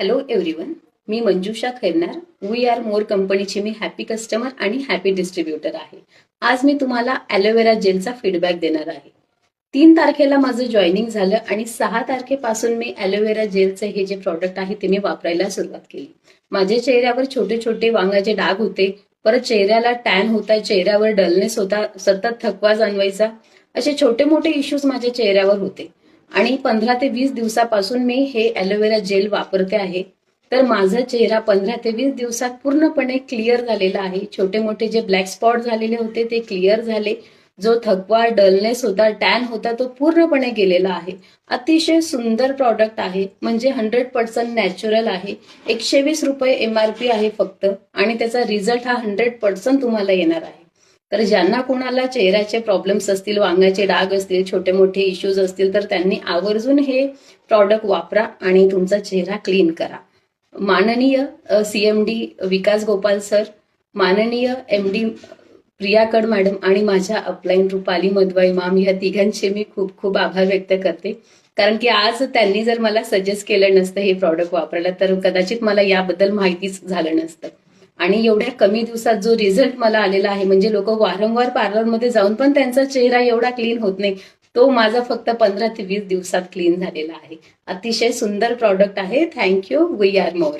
Hello everyone me Manjusha Khairnar. We are more कंपनीची मी happy customer आणि happy distributor आहे. आज मी तुम्हाला ॲलोवेरा जेलचा फीडबॅक देणार आहे. तीन तारखेला माझं जॉईनिंग झालं आणि सहा तारखेपासून मी ॲलोवेरा जेलचे हे जे प्रॉडक्ट आहे ते मी वापरायला सुरुवात केली. माझ्या चेहऱ्यावर छोटे छोटे वांगाचे डाग होते. परत चेहऱ्याला टॅन होता चेहऱ्यावर डलनेस होता सतत थकवा जाणवायचा. असे छोटे मोठे इश्यूज माझ्या चेहऱ्यावर होते. आणि पंधरा ते वीस दिवसापासून मी हे ॲलोवेरा जेल वापरते आहे. तर माझा चेहरा पंधरा ते वीस दिवसात पूर्णपणे क्लिअर झालेला आहे. छोटे मोठे जे ब्लॅक स्पॉट झालेले होते ते क्लिअर झाले. जो थकवा डलनेस होता टॅन होता तो पूर्णपणे गेलेला आहे. अतिशय सुंदर प्रॉडक्ट आहे. म्हणजे हंड्रेड पर्सेंट नॅचरल आहे. एकशे वीस रुपये एम आर पी आहे फक्त. आणि त्याचा रिझल्ट हा हंड्रेड पर्सेंट तुम्हाला येणार आहे. तर ज्यांना कोणाला चेहऱ्याचे प्रॉब्लेम्स असतील वांगाचे डाग असतील छोटे मोठे इश्यूज असतील तर त्यांनी आवर्जून हे प्रॉडक्ट वापरा आणि तुमचा चेहरा क्लीन करा. माननीय CM D Vikas Gopal sir माननीय एम डी प्रियाकड मॅडम आणि माझ्या अपलाईन रुपाली मधवाई माम या तिघांचे मी खूप खूप आभार व्यक्त करते. कारण की आज त्यांनी जर मला सजेस्ट केलं नसतं हे प्रॉडक्ट वापरायला तर कदाचित मला याबद्दल माहितीच झालं नसतं. आणि एवढ्या कमी दिवसात जो रिझल्ट मला आलेला आहे म्हणजे लोक वारंवार पार्लरमध्ये जाऊन पण त्यांचा चेहरा एवढा क्लीन होत नाही तो माझा फक्त पंधरा ते वीस दिवसात क्लीन झालेला आहे. अतिशय सुंदर प्रॉडक्ट आहे. Thank you we are more